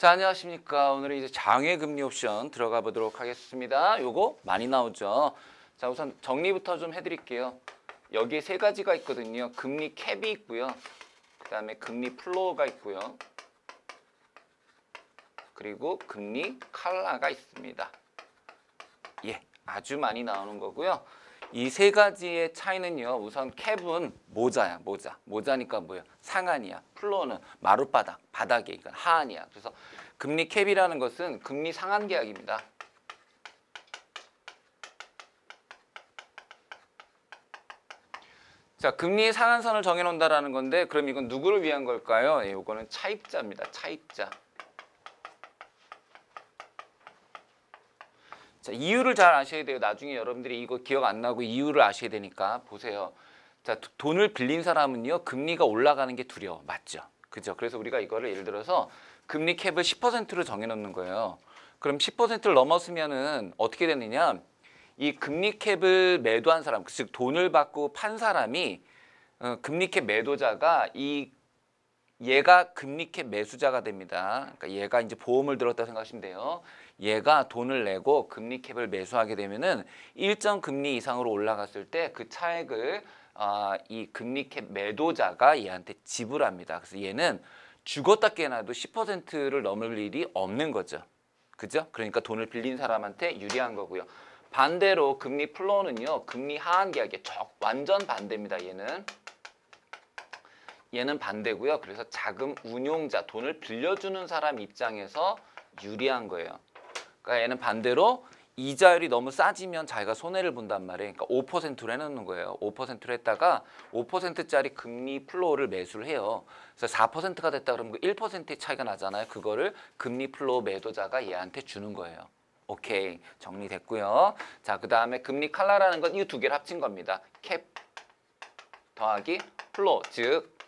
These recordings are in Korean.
자, 안녕하십니까. 오늘은 이제 장외 금리 옵션 들어가 보도록 하겠습니다. 요거 많이 나오죠. 자, 우선 정리부터 좀 해드릴게요. 여기에 세 가지가 있거든요. 금리 캡이 있고요. 그 다음에 금리 플로어가 있고요. 그리고 금리 칼라가 있습니다. 예, 아주 많이 나오는 거고요. 이 세 가지의 차이는요. 우선 캡은 모자야, 모자. 모자니까 뭐야? 상한이야. 플로어는 마룻바닥, 바닥에 그러니까 하한이야. 그래서 금리 캡이라는 것은 금리 상한 계약입니다. 자, 금리 상한선을 정해놓는다라는 건데 그럼 이건 누구를 위한 걸까요? 예, 이거는 차입자입니다. 차입자. 자, 이유를 잘 아셔야 돼요. 나중에 여러분들이 이거 기억 안 나고 이유를 아셔야 되니까 보세요. 자, 도- 돈을 빌린 사람은요. 금리가 올라가는 게 두려워. 맞죠? 그죠? 그래서 우리가 이거를 예를 들어서 금리 캡을 10%로 정해 놓는 거예요. 그럼 10%를 넘었으면은 어떻게 되느냐? 이 금리 캡을 매도한 사람, 즉 돈을 받고 판 사람이 어, 금리 캡 매도자가 이 얘가 금리 캡 매수자가 됩니다. 그러니까 얘가 이제 보험을 들었다 생각하시면 돼요. 얘가 돈을 내고 금리 캡을 매수하게 되면은 일정 금리 이상으로 올라갔을 때 그 차액을 아, 이 금리 캡 매도자가 얘한테 지불합니다. 그래서 얘는 죽었다 깨나도 10%를 넘을 일이 없는 거죠. 그죠? 그러니까 돈을 빌린 사람한테 유리한 거고요. 반대로 금리 플로어는요. 금리 하한 계약의 적 완전 반대입니다. 얘는 얘는 반대고요. 그래서 자금 운용자 돈을 빌려주는 사람 입장에서 유리한 거예요. 그러니까 얘는 반대로 이자율이 너무 싸지면 자기가 손해를 본단 말이에요. 그러니까 5%로 해놓는 거예요. 5%로 했다가 5%짜리 금리 플로어를 매수를 해요. 그래서 4%가 됐다 그러면 그 1%의 차이가 나잖아요. 그거를 금리 플로어 매도자가 얘한테 주는 거예요. 오케이 정리됐고요. 자, 그 다음에 금리 칼라라는 건 이 두 개를 합친 겁니다. 캡 더하기 플로어 즉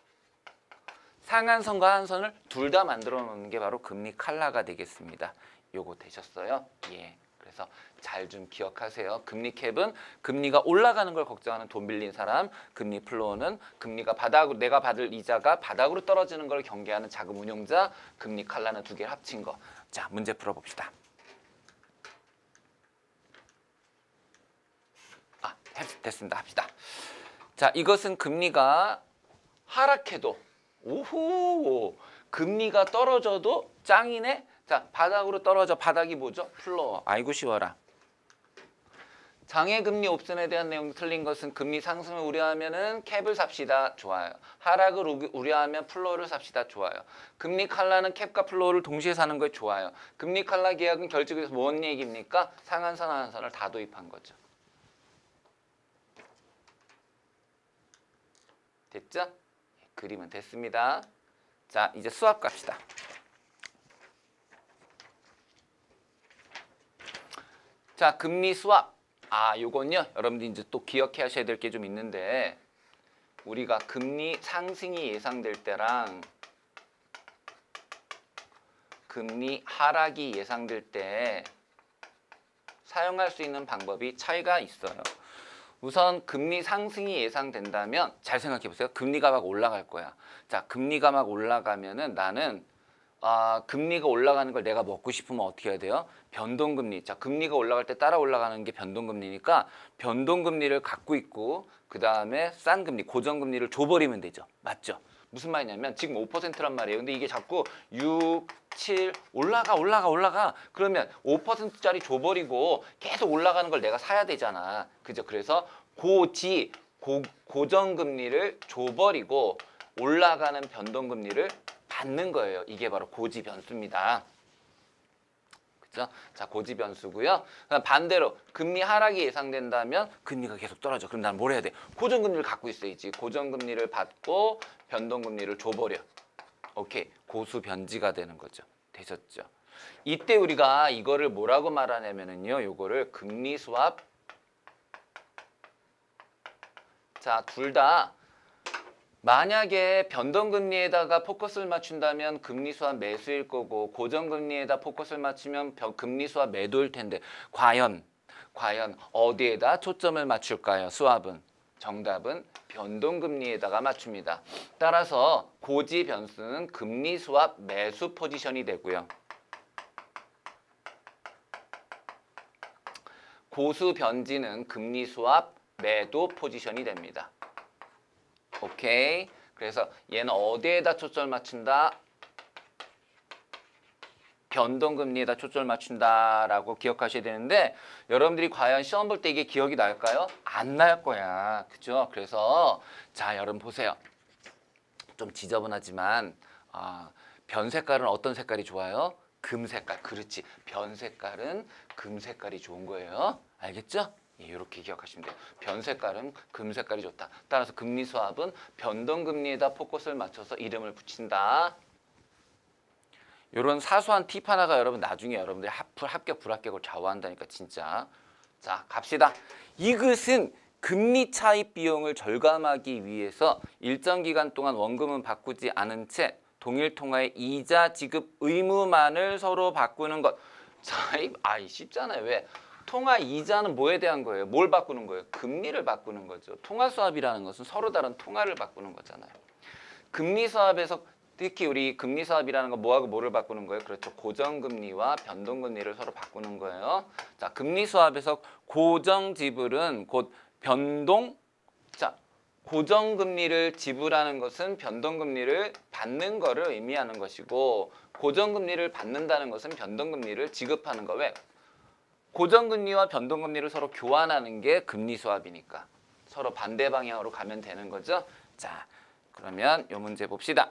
상한선과 하한선을 둘 다 만들어 놓는 게 바로 금리 칼라가 되겠습니다. 요거 되셨어요? 예. 그래서 잘 좀 기억하세요. 금리 캡은 금리가 올라가는 걸 걱정하는 돈 빌린 사람, 금리 플로어는 금리가 바닥으로 내가 받을 이자가 바닥으로 떨어지는 걸 경계하는 자금 운용자, 금리 칼라는 두 개를 합친 거. 자, 문제 풀어 봅시다. 아, 됐- 됐습니다. 합시다. 자, 이것은 금리가 하락해도 오호 금리가 떨어져도 짱이네. 자 바닥으로 떨어져 바닥이 뭐죠? 플로어. 아이고 쉬워라. 장애 금리 옵션에 대한 내용 틀린 것은 금리 상승을 우려하면은 캡을 삽시다. 좋아요. 하락을 우- 우려하면 플로어를 삽시다. 좋아요. 금리 칼라는 캡과 플로어를 동시에 사는 거 좋아요. 금리 칼라 계약은 결정해서 뭔 얘기입니까? 상한선 하한선을 다 도입한 거죠. 됐죠? 그림은 됐습니다. 자, 이제 수압 갑시다. 자, 금리 수압. 아, 요건요. 여러분들 이제 또 기억해 하셔야 될 게 좀 있는데 우리가 금리 상승이 예상될 때랑 금리 하락이 예상될 때 사용할 수 있는 방법이 차이가 있어요. 우선 금리 상승이 예상된다면 잘 생각해 보세요. 금리가 막 올라갈 거야. 자, 금리가 막 올라가면은 나는 아, 금리가 올라가는 걸 내가 먹고 싶으면 어떻게 해야 돼요? 변동금리. 자, 금리가 올라갈 때 따라 올라가는 게 변동금리니까 변동금리를 갖고 있고 그 다음에 싼 금리, 고정금리를 줘버리면 되죠. 맞죠? 무슨 말이냐면 지금 5%란 말이에요. 근데 이게 자꾸 6, 7 올라가 올라가 올라가 그러면 5%짜리 줘버리고 계속 올라가는 걸 내가 사야 되잖아. 그죠? 그래서 고지 고, 고정금리를 줘버리고 올라가는 변동금리를 받는 거예요. 이게 바로 고지 변수입니다. 그죠? 자, 고지 변수고요. 그다음 반대로 금리 하락이 예상된다면 금리가 계속 떨어져. 그럼 난 뭘 해야 돼? 고정금리를 갖고 있어야지. 고정금리를 받고 변동금리를 줘버려. 오케이. 고수 변지가 되는 거죠. 되셨죠? 이때 우리가 이거를 뭐라고 말하냐면은요. 요거를 금리 수합 자, 둘 다 만약에 변동금리에다가 포커스를 맞춘다면 금리수와 매수일 거고 고정금리에다 포커스를 맞추면 금리수와 매도일 텐데 과연 과연 어디에다 초점을 맞출까요? 수압은 정답은 변동금리에다가 맞춥니다. 따라서 고지 변수는 금리 수압 매수 포지션이 되고요. 고수 변지는 금리 수압 매도 포지션이 됩니다. 오케이. 그래서 얘는 어디에다 초점 맞춘다? 변동금리에다 초점을 맞춘다라고 기억하셔야 되는데 여러분들이 과연 시험 볼 때 이게 기억이 날까요? 안 날 거야. 그죠? 그래서 자 여러분 보세요. 좀 지저분하지만 아, 변 색깔은 어떤 색깔이 좋아요? 금 색깔. 그렇지. 변 색깔은 금 색깔이 좋은 거예요. 알겠죠? 예, 이렇게 기억하시면 돼요. 변 색깔은 금 색깔이 좋다. 따라서 금리 수합은 변동 금리에다 포커스를 맞춰서 이름을 붙인다. 이런 사소한 팁 하나가 여러분 나중에 여러분들이 합, 합격 불합격을 좌우한다니까 진짜. 자 갑시다. 이것은 금리 차입 비용을 절감하기 위해서 일정 기간 동안 원금은 바꾸지 않은 채 동일 통화의 이자 지급 의무만을 서로 바꾸는 것. 자, 이- 아이 쉽잖아요. 왜? 통화 이자는 뭐에 대한 거예요? 뭘 바꾸는 거예요? 금리를 바꾸는 거죠. 통화 수합이라는 것은 서로 다른 통화를 바꾸는 거잖아요. 금리 수합에서 특히 우리 금리 수합이라는 건 뭐하고 뭐를 바꾸는 거예요? 그렇죠. 고정금리와 변동금리를 서로 바꾸는 거예요. 자, 금리 수합에서 고정 지불은 곧 변동 자, 고정금리를 지불하는 것은 변동금리를 받는 거를 의미하는 것이고 고정금리를 받는다는 것은 변동금리를 지급하는 거 왜? 고정금리와 변동금리를 서로 교환하는 게 금리 수합이니까 서로 반대 방향으로 가면 되는 거죠. 자, 그러면 이 문제 봅시다.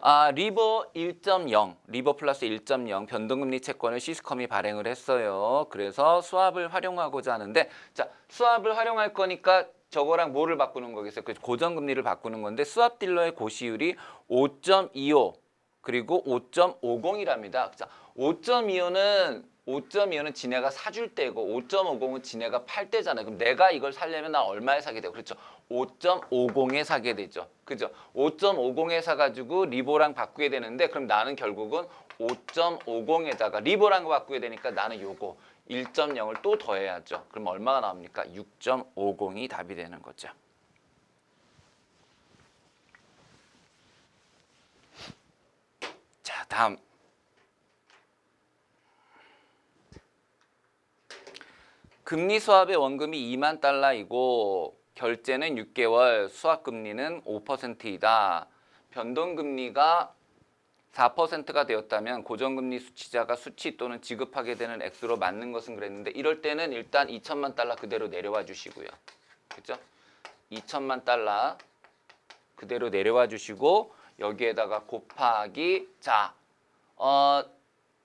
아, 리버 1.0, 리버 플러스 1.0 변동금리 채권을 시스컴이 발행을 했어요. 그래서 수압을 활용하고자 하는데 자, 수압을 활용할 거니까 저거랑 뭐를 바꾸는 거겠어요? 그 고정금리를 바꾸는 건데 수압 딜러의 고시율이 5.25 그리고 5.50이랍니다. 자, 5.25는 5.25는 지네가 사줄 때고 5.50은 지네가 팔 때잖아요. 그럼 내가 이걸 살려면 나 얼마에 사게 돼요? 그렇죠. 5.50에 사게 되죠. 그죠? 5.50에 사가지고 리보랑 바꾸게 되는데 그럼 나는 결국은 5.50에다가 리보랑 바꾸게 되니까 나는 요거 1.0을 또 더해야죠. 그럼 얼마가 나옵니까? 6.50이 답이 되는 거죠. 자, 다음. 금리 수합의 원금이 2만 달러이고 결제는 6개월, 수합 금리는 5%이다. 변동 금리가 4%가 되었다면 고정금리 수치자가 수치 또는 지급하게 되는 액수로 맞는 것은 그랬는데 이럴 때는 일단 2천만 달러 그대로 내려와 주시고요. 그죠? 2천만 달러 그대로 내려와 주시고 여기에다가 곱하기 자, 어,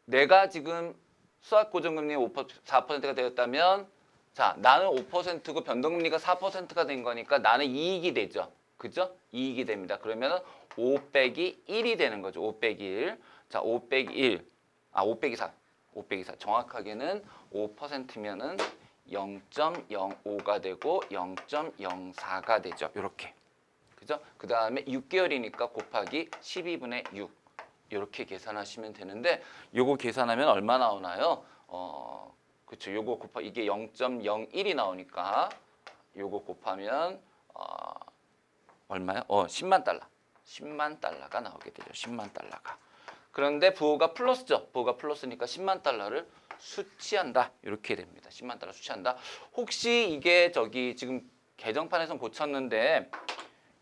내가 지금 수학 고정금리 5% 4%가 되었다면 자, 나는 5%고 변동금리가 4%가 된 거니까 나는 이익이 되죠. 그죠? 이익이 됩니다. 그러면은 5 빼기 1이 되는 거죠. 5 빼기 1. 자, 5 빼기 1. 아, 5 빼기 4. 5 빼기 4. 정확하게는 5%면은 0.05가 되고 0.04가 되죠. 이렇게. 그죠? 그 다음에 6개월이니까 곱하기 12분의 6 이렇게 계산하시면 되는데 요거 계산하면 얼마 나오나요? 어, 그렇죠. 요거 곱하 이게 0.01이 나오니까 요거 곱하면 어, 얼마요? 어, 10만 달러. 10만 달러가 나오게 되죠. 10만 달러가. 그런데 부호가 플러스죠. 부호가 플러스니까 10만 달러를 수취한다. 이렇게 됩니다. 10만 달러 수취한다. 혹시 이게 저기 지금 개정판에서 고쳤는데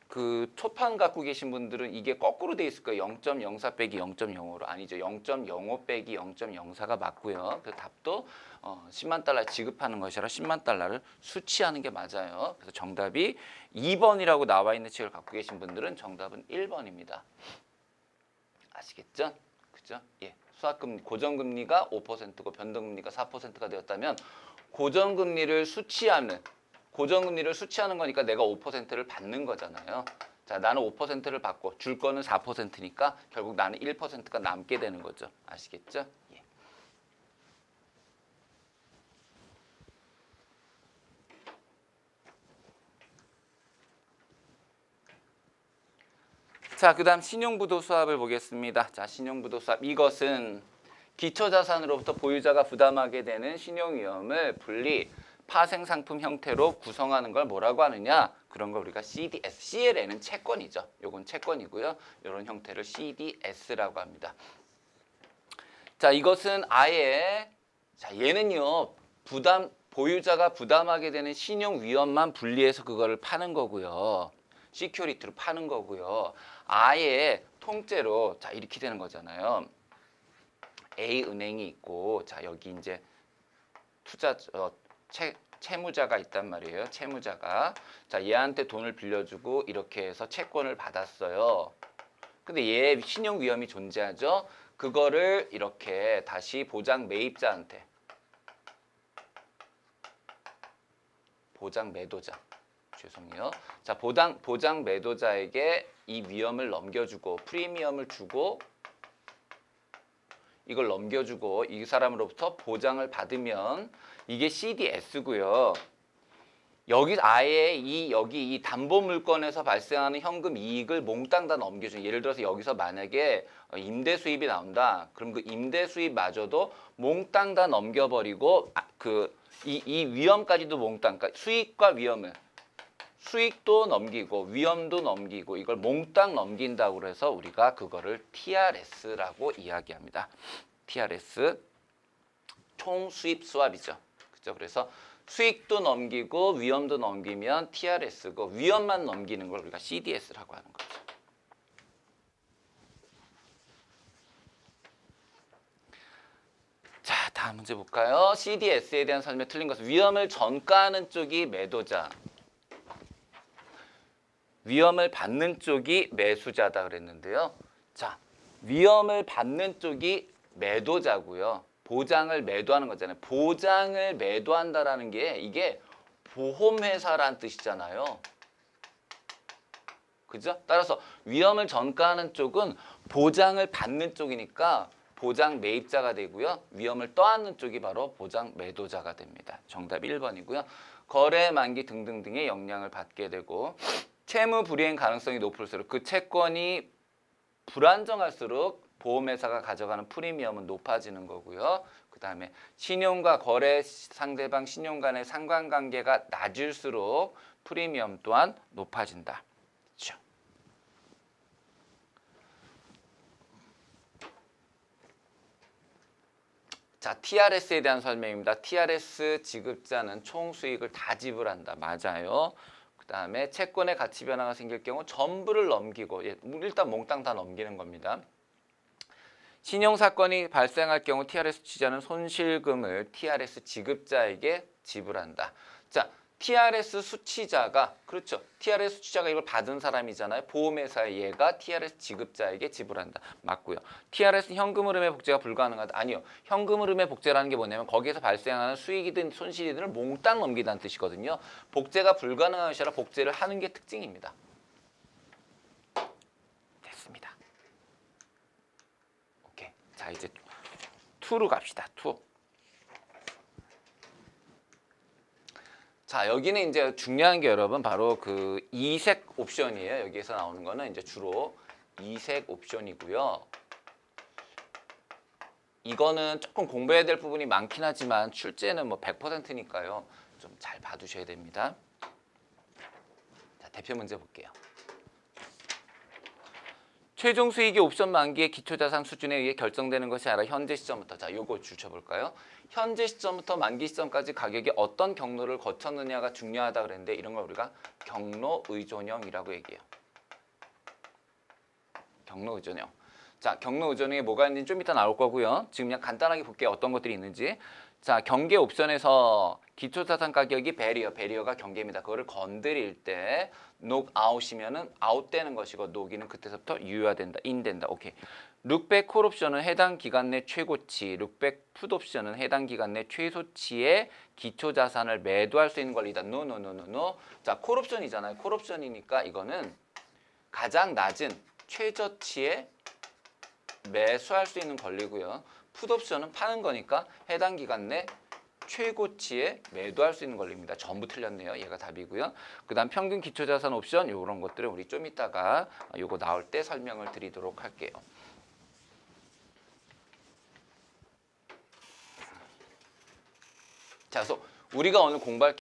그 초판 갖고 계신 분들은 이게 거꾸로 돼 있을 거예요. 0.04 빼기 0.05로 아니죠. 0.05 빼기 0.04가 맞고요. 그 답도 어, 10만 달러 지급하는 것이 아니라 10만 달러를 수취하는 게 맞아요. 그래서 정답이 2번이라고 나와 있는 책을 갖고 계신 분들은 정답은 1번입니다. 아시겠죠? 그죠? 예. 수학금리 고정금리가 5%고 변동금리가 4%가 되었다면 고정금리를 수취하는 고정금리를 수취하는 거니까 내가 5%를 받는 거잖아요. 자, 나는 5%를 받고 줄 거는 4%니까 결국 나는 1%가 남게 되는 거죠. 아시겠죠? 예. 자, 그 다음 신용부도 수합을 보겠습니다. 자, 신용부도 수합 이것은 기초자산으로부터 보유자가 부담하게 되는 신용위험을 분리 파생 상품 형태로 구성하는 걸 뭐라고 하느냐? 그런 걸 우리가 CDS, CLN은 채권이죠. 요건 채권이고요. 이런 형태를 CDS라고 합니다. 자, 이것은 아예 자, 얘는요. 부담 보유자가 부담하게 되는 신용 위험만 분리해서 그거를 파는 거고요. 시큐리티로 파는 거고요. 아예 통째로 자, 이렇게 되는 거잖아요. A 은행이 있고 자, 여기 이제 투자 어, 채 채무자가 있단 말이에요. 채무자가 자 얘한테 돈을 빌려주고 이렇게 해서 채권을 받았어요. 근데 얘 신용 위험이 존재하죠. 그거를 이렇게 다시 보장 매입자한테 보장 매도자 죄송해요. 자 보장 보장 매도자에게 이 위험을 넘겨주고 프리미엄을 주고 이걸 넘겨주고 이 사람으로부터 보장을 받으면 이게 CDS고요. 여기 아예 이 여기 이 담보 물건에서 발생하는 현금 이익을 몽땅 다 넘겨줘. 예를 들어서 여기서 만약에 어, 임대 수입이 나온다. 그럼 그 임대 수입마저도 몽땅 다 넘겨버리고 아, 그이 이 위험까지도 몽땅 그러니까 수익과 위험을 수익도 넘기고 위험도 넘기고 이걸 몽땅 넘긴다고 해서 우리가 그거를 TRS라고 이야기합니다. TRS 총 수입 수합이죠. 그죠? 그래서 수익도 넘기고 위험도 넘기면 TRS고 위험만 넘기는 걸 우리가 CDS라고 하는 거죠. 자, 다음 문제 볼까요? CDS에 대한 설명 틀린 것은 위험을 전가하는 쪽이 매도자, 위험을 받는 쪽이 매수자다 그랬는데요. 자, 위험을 받는 쪽이 매도자고요. 보장을 매도하는 거잖아요. 보장을 매도한다라는 게 이게 보험회사란 뜻이잖아요. 그죠? 따라서 위험을 전가하는 쪽은 보장을 받는 쪽이니까 보장 매입자가 되고요. 위험을 떠안는 쪽이 바로 보장 매도자가 됩니다. 정답 1번이고요. 거래 만기 등등 등의 영향을 받게 되고 채무 불이행 가능성이 높을수록 그 채권이 불안정할수록 보험회사가 가져가는 프리미엄은 높아지는 거고요. 그 다음에 신용과 거래 상대방 신용 간의 상관관계가 낮을수록 프리미엄 또한 높아진다. 그렇죠? 자, TRS에 대한 설명입니다. TRS 지급자는 총 수익을 다 지불한다. 맞아요. 그 다음에 채권의 가치 변화가 생길 경우 전부를 넘기고 예, 일단 몽땅 다 넘기는 겁니다. 신용 사건이 발생할 경우 TRS 취자는 손실금을 TRS 지급자에게 지불한다. 자, TRS 수취자가 그렇죠. TRS 수취자가 이걸 받은 사람이잖아요. 보험회사의 얘가 TRS 지급자에게 지불한다. 맞고요. TRS 현금 흐름의 복제가 불가능하다. 아니요. 현금 흐름의 복제라는 게 뭐냐면 거기에서 발생하는 수익이든 손실이든 을 몽땅 넘기다는 뜻이거든요. 복제가 불가능한 것이 아니라 복제를 하는 게 특징입니다. 오케이. 자, 이제 2로 갑시다. 2. 자, 여기는 이제 중요한 게 여러분 바로 그 이색 옵션이에요. 여기에서 나오는 거는 이제 주로 이색 옵션이고요. 이거는 조금 공부해야 될 부분이 많긴 하지만 출제는 뭐 100%니까요. 좀 잘 봐두셔야 됩니다. 자, 대표 문제 볼게요. 최종 수익이 옵션 만기의 기초자산 수준에 의해 결정되는 것이 아니라 현재 시점부터 자 요거 줄쳐볼까요? 현재 시점부터 만기 시점까지 가격이 어떤 경로를 거쳤느냐가 중요하다 그랬는데 이런 걸 우리가 경로 의존형이라고 얘기해요. 경로 의존형. 자 경로 의존형에 뭐가 있는지 좀 이따 나올 거고요. 지금 그냥 간단하게 볼게요. 어떤 것들이 있는지. 자 경계 옵션에서 기초자산 가격이 베리어, 베리어가 경계입니다. 그거를 건드릴 때 녹아웃이면은 아웃되는 것이고 녹이는 그때서부터 유효화된다, 인된다. 오케이. 룩백 콜 옵션은 해당 기간 내 최고치, 룩백 풋 옵션은 해당 기간 내 최소치의 기초 자산을 매도할 수 있는 권리다. 노노노노노. 자, 콜 옵션이잖아요. 콜 옵션이니까 이거는 가장 낮은 최저치에 매수할 수 있는 권리고요. 풋 옵션은 파는 거니까 해당 기간 내 최고치에 매도할 수 있는 권리입니다. 전부 틀렸네요. 얘가 답이고요. 그 다음 평균 기초자산 옵션 이런 것들은 우리 좀 이따가 요거 나올 때 설명을 드리도록 할게요. 자, 그래서 우리가 오늘 공부할